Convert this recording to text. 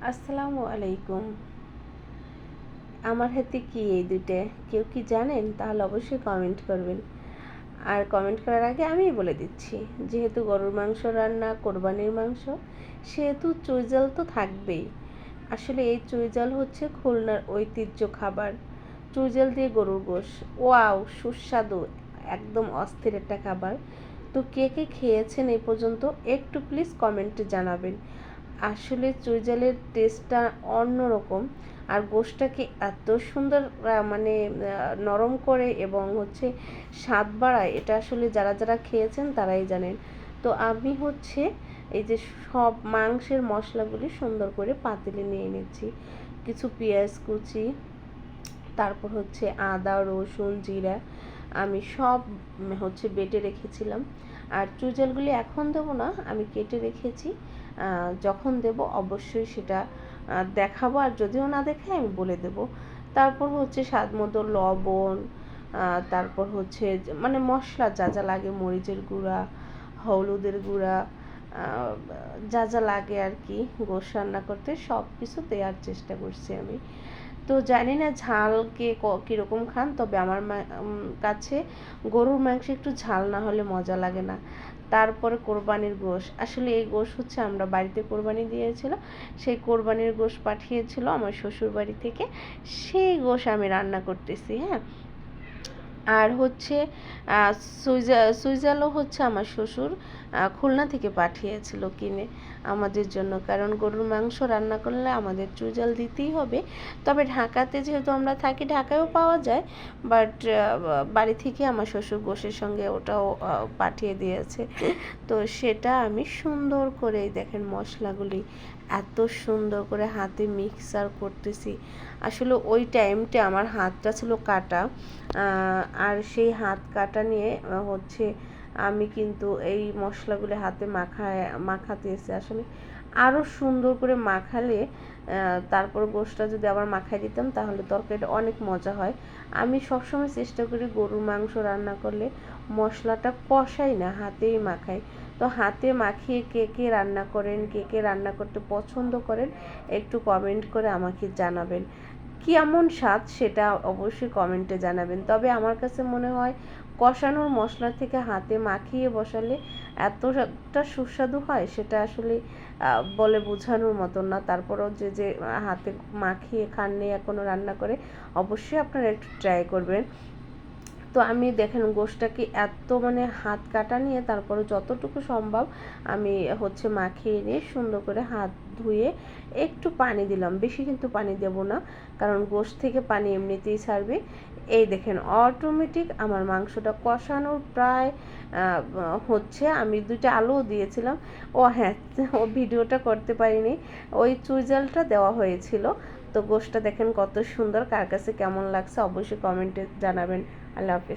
আসসালামু আলাইকুম। আমার হাতে কি এই দুইটা? কেউ কি জানেন? তাহলে অবশ্যই কমেন্ট করবেন। আর কমেন্ট করার আগে আমিই বলে দিচ্ছি, যেহেতু গরুর মাংস রান্না, কোরবানির মাংস, সেহেতু চুইজাল তো থাকবেই। আসলে এই চুইজাল হচ্ছে খুলনার ঐতিহ্য খাবার। চুইজাল দিয়ে গরুর গোশ। ওয়াও, সুস্বাদু, একদম অস্থির একটা খাবার। তো কে কে খেয়েছেন এই পর্যন্ত একটু প্লিজ কমেন্টে জানাবেন। আসলে চুইজালের টেস্টটা অন্যরকম। আর গোশটাকে এত সুন্দর মানে নরম করে এবং হচ্ছে স্বাদ বাড়ায়, এটা আসলে যারা যারা খেয়েছেন তারাই জানেন। তো আমি হচ্ছে এই যে সব মাংসের মশলাগুলি সুন্দর করে পাতিলে নিয়ে নিচ্ছি। কিছু পেঁয়াজ কুচি, তারপর হচ্ছে আদা, রসুন, জিরা, আমি সব হচ্ছে বেটে রেখেছিলাম। আর চুজালগুলি এখন দেবো না, আমি কেটে রেখেছি। যখন দেব অবশ্যই সেটা দেখাবো আর যদিও না দেখে আমি বলে দেব। তারপর হচ্ছে স্বাদ মতো লবণ তারপর হচ্ছে মানে মশলা যা যা লাগে, মরিচের গুঁড়া, হলুদের গুঁড়া যা যা লাগে আর কি গোশ রান্না করতে সব কিছু দেওয়ার চেষ্টা করছি আমি। তো জানি না ঝাল কে কীরকম খান, তবে আমার কাছে গরুর মাংস একটু ঝাল না হলে মজা লাগে না। তারপরে কোরবানির গোশ। আসলে এই গোশ হচ্ছে আমরা বাড়িতে কোরবানি দিয়েছিল, সেই কোরবানির গোশ পাঠিয়েছিল আমার শ্বশুর বাড়ি থেকে। সেই গোশ আমি রান্না করতেছি হ্যাঁ। আর হচ্ছে সুইজা, সুইজালও হচ্ছে আমার শ্বশুর খুলনা থেকে পাঠিয়েছিল কিনে আমাদের জন্য। কারণ গরুর মাংস রান্না করলে আমাদের চুজাল দিতেই হবে। তবে ঢাকাতে যেহেতু আমরা থাকি, ঢাকায়ও পাওয়া যায়। বাট বাড়ি থেকে আমার শ্বশুর গোষের সঙ্গে ওটাও পাঠিয়ে দিয়েছে। তো সেটা আমি সুন্দর করে দেখেন মশলাগুলি এত সুন্দর করে হাতে মিক্সার করতেছি। আসলে ওই টাইমটা আমার হাতটা ছিল কাটা আর সেই হাত কাটা নিয়ে হচ্ছে আমি কিন্তু এই মশলাগুলো হাতে মাখায়, মাখাতে এসে আসলে আরও সুন্দর করে মাখালে তারপর গোশটা যদি আবার মাখাই দিতাম, তাহলে তরকারিটা অনেক মজা হয়। আমি সবসময় চেষ্টা করি গরুর মাংস রান্না করলে মশলাটা কষাই না, হাতেই মাখাই। তো হাতে মাখিয়ে কে কে রান্না করেন, কে কে রান্না করতে পছন্দ করেন, একটু কমেন্ট করে আমাকে জানাবেন। কেমন স্বাদ সেটা অবশ্যই কমেন্টে জানাবেন। তবে আমার কাছে মনে হয় কষানোর মশলা থেকে হাতে মাখিয়ে বসালে এতটা সুস্বাদু হয় সেটা আসলে বলে বোঝানোর মতো না। তারপরেও যে যে, হাতে মাখিয়ে খান নিয়ে এখনও রান্না করে অবশ্যই আপনারা একটু ট্রাই করবেন। তো আমি দেখেন গোশটাকে এত মানে হাত কাটা নিয়ে তারপরে যতটুকু সম্ভব আমি হচ্ছে মাখিয়ে নিয়ে সুন্দর করে হাত ধুয়ে একটু পানি দিলাম। বেশি কিন্তু পানি দেব না, কারণ গোশ থেকে পানি এমনিতেই ছাড়বে। এই দেখেন অটোমেটিক আমার মাংসটা কষানোর প্রায় হচ্ছে আমি দুইটা আলুও দিয়েছিলাম। ও হ্যাঁ ও ভিডিওটা করতে পারিনি। ওই চুইজালটা দেওয়া হয়েছিল। তো গোশটা দেখেন কত সুন্দর, কার কাছে কেমন লাগছে অবশ্যই কমেন্টে জানাবেন। আল্লাহ হাফিজ